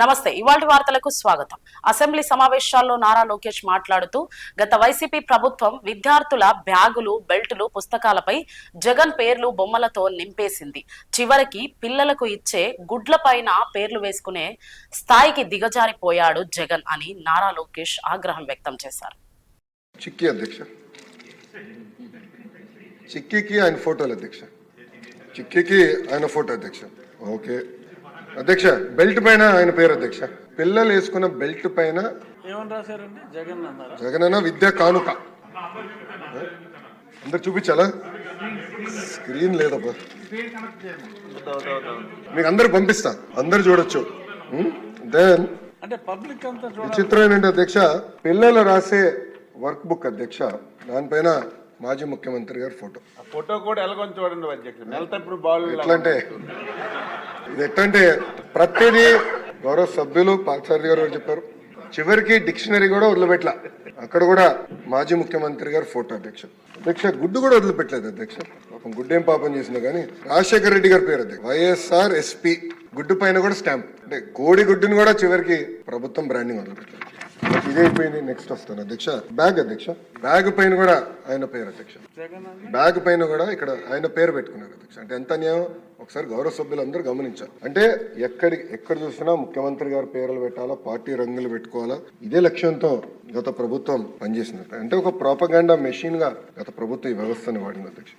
నమస్తే ఇవాళ వార్తలకు స్వాగతం. అసెంబ్లీ సమావేశాల్లో నారా లోకేష్ మాట్లాడుతూ గత వైసీపీ ప్రభుత్వం విద్యార్థుల బ్యాగులు బెల్టులు పుస్తకాలపై జగన్ పేర్లు బొమ్మలతో నింపేసింది. చివరికి పిల్లలకు ఇచ్చే గుడ్ల పైన పేర్లు వేసుకునే స్థాయికి దిగజారిపోయాడు జగన్ అని నారా లోకేష్ ఆగ్రహం వ్యక్తం చేశారు. అధ్యక్ష. ఆయన ఫోటోలు అధ్యక్ష. ఆయన ఫోటో అధ్యక్ష. ఓకే. అధ్యక్ష బెల్ట్ పైన ఆయన పేరు అధ్యక్ష. పిల్లలు వేసుకున్న బెల్ట్ పైన ఏమని రాశారండి? జగన్ అన్నారా? జగనన్న విద్యా కానుక. అందరు చూపించాలా? స్క్రీన్ లేదబ్బా. మీకు అందరు పంపిస్తా. అందరు చూడొచ్చు. దెన్ అంటే పబ్లిక్ అంతా చూడాలి. విచిత్రం ఏంటంటే అధ్యక్ష పిల్లలు రాసే వర్క్ బుక్ అధ్యక్ష. దానిపైన మాజీ ముఖ్యమంత్రి గారి ఫోటో. ఆ ఫోటో కూడా ఎలాగొని చూడండి అధ్యక్షుడు నెలతప్పుడు బాల్ ఎట్లా అంటే ఇది ఎట్లా అంటే ప్రతిదీ గౌరవ సభ్యులు పార్థసారథి గారు చెప్పారు. చివరికి డిక్షనరీ కూడా వదిలిపెట్ల. అక్కడ కూడా మాజీ ముఖ్యమంత్రి గారు ఫోటో అధ్యక్ష. అధ్యక్ష గుడ్డు కూడా వదిలిపెట్టలేదు అధ్యక్ష. పాపం గుడ్డు ఏం పాపం చేసినా కానీ రాజశేఖర రెడ్డి గారి పేరు అధ్యక్ష. వైఎస్ఆర్ ఎస్పీ గుడ్డు పైన కూడా స్టాంప్. అంటే కోడి గుడ్డుని కూడా చివరికి ప్రభుత్వం బ్రాండింగ్ వదిలిపెట్టలేదు ఇదే నెక్స్ట్ వస్తాను అధ్యక్ష. బ్యాగ్ అధ్యక్ష. బ్యాగ్ పైన కూడా ఆయన పేరు అధ్యక్ష. బ్యాగ్ పైన కూడా ఇక్కడ ఆయన పేరు పెట్టుకున్నారు అధ్యక్ష. అంటే ఎంత అన్యాయం? ఒకసారి గౌరవ సభ్యులందరూ గమనించారు అంటే ఎక్కడి ఎక్కడ చూసినా ముఖ్యమంత్రి గారి పేర్లు పెట్టాలా పార్టీ రంగులు పెట్టుకోవాలా? ఇదే లక్ష్యంతో గత ప్రభుత్వం పనిచేసింది. అంటే ఒక ప్రోపగాండా మెషిన్గా గత ప్రభుత్వం ఈ వ్యవస్థను వాడింది అధ్యక్ష.